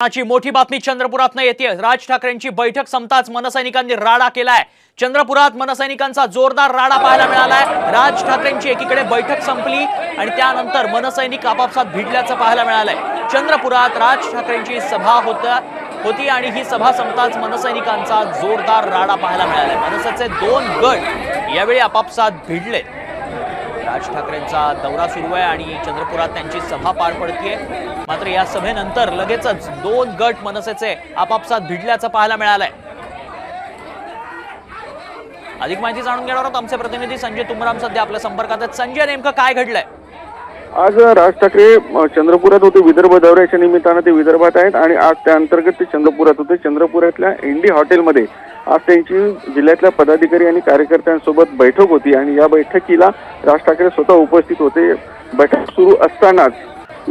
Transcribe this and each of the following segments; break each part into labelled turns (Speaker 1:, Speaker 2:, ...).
Speaker 1: आजची मोठी बातमी चंद्रपुरातनं येते राज ठाकरेंची बैठक संपताच मनसैनिकांनी राडा केलाय. चंद्रपुरात मनसैनिकांचा जोरदार राडा पाहायला मिळालाय. राज ठाकरेंची एकीकडे बैठक संपली आणि त्यानंतर मनसैनिक आपापसात भिडल्याचं पाहायला मिळालंय. चंद्रपुरात राज ठाकरेंची सभा होत होती आणि ही सभा संपताच मनसैनिकांचा जोरदार राडा पाहायला मिळालाय. मनसेचे दोन गट यावेळी आपापसात भिडले राज ठाकरेंचा दौरा सुरू आहे आणि चंद्रपुरात त्यांची सभा पार पडतीये. मात्र या सभेनंतर लगेचच दोन गट मनसेचे आपापसात भिडल्याचं पाहायला मिळालंय. अधिक माहिती जाणून घेणार आहोत आमचे प्रतिनिधी संजय तुमराम सध्या आपल्या संपर्कात आहेत. संजय नेमकं काय घडलंय?
Speaker 2: आज राज ठाकरे चंद्रपुरात होते. विदर्भ दौऱ्याच्या निमित्तानं ते विदर्भात आहेत आणि आज त्या अंतर्गत ते चंद्रपुरात होते. चंद्रपुरातल्या इंडी हॉटेलमध्ये आज त्यांची जिल्ह्यातल्या पदाधिकारी आणि कार्यकर्त्यांसोबत बैठक होती आणि या बैठकीला राज ठाकरे स्वतः उपस्थित होते. बैठक सुरू असतानाच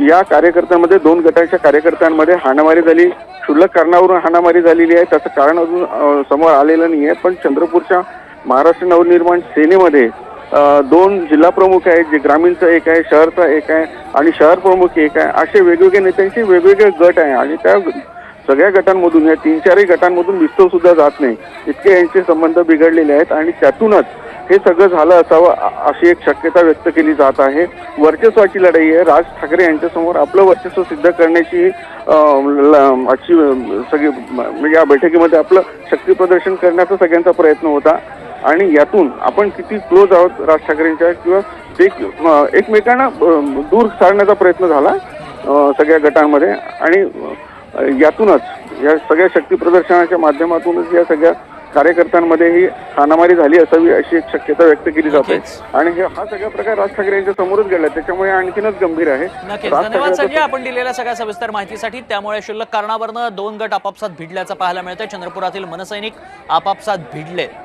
Speaker 2: या कार्यकर्त्यांमध्ये दोन गटाच्या कार्यकर्त्यांमध्ये हाणामारी झाली. क्षुल्लक कारणावरून हाणामारी झालेली आहे. त्याचं कारण अजून समोर आलेलं नाही आहे पण चंद्रपूरच्या महाराष्ट्र नवनिर्माण सेनेमध्ये दोन जिल्हा प्रमुख आहेत जे ग्रामीणचा एक आहे शहरचा एक आहे आणि शहर प्रमुख एक आहे. असे वेगवेगळे नेत्यांचे वेगवेगळे गट आहे आणि त्या सगळ्या गटांमधून या तीन चारही गटांमधून विस्तव सुद्धा जात नाही. इतके यांचे संबंध बिघडलेले आहेत आणि त्यातूनच हे सगळं झालं असावं अशी एक शक्यता व्यक्त केली जात आहे. वर्चस्वाची लढाई आहे. राज ठाकरे यांच्यासमोर आपलं वर्चस्व सिद्ध करण्याची अ, अशी सगळी म्हणजे या बैठकीमध्ये आपलं शक्ती प्रदर्शन करण्याचा सगळ्यांचा प्रयत्न होता. आणि यातून आपण किती क्लोज आहोत राज ठाकरेंच्या किंवा ते एकमेकांना दूर सारण्याचा प्रयत्न झाला सगळ्या गटांमध्ये. आणि यातूनच या सगळ्या शक्ती प्रदर्शनाच्या माध्यमातूनच या सगळ्या कार्यकर्त्यांमध्ये ही हाणामारी झाली असावी अशी एक शक्यता व्यक्त केली जाते. आणि हे- सगळा प्रकार राज ठाकरे यांच्या समोरच घडला. त्याच्यामुळे आणखीनच गंभीर आहे.
Speaker 1: धन्यवाद संजय. आपण दिलेल्या सगळ्या सविस्तर माहितीसाठी त्यामुळे शुल्लक कारणावरनं दोन गट आपापसात भिडल्याचं पाहायला मिळतंय. चंद्रपुरातील मनसैनिक आपापसात भिडले.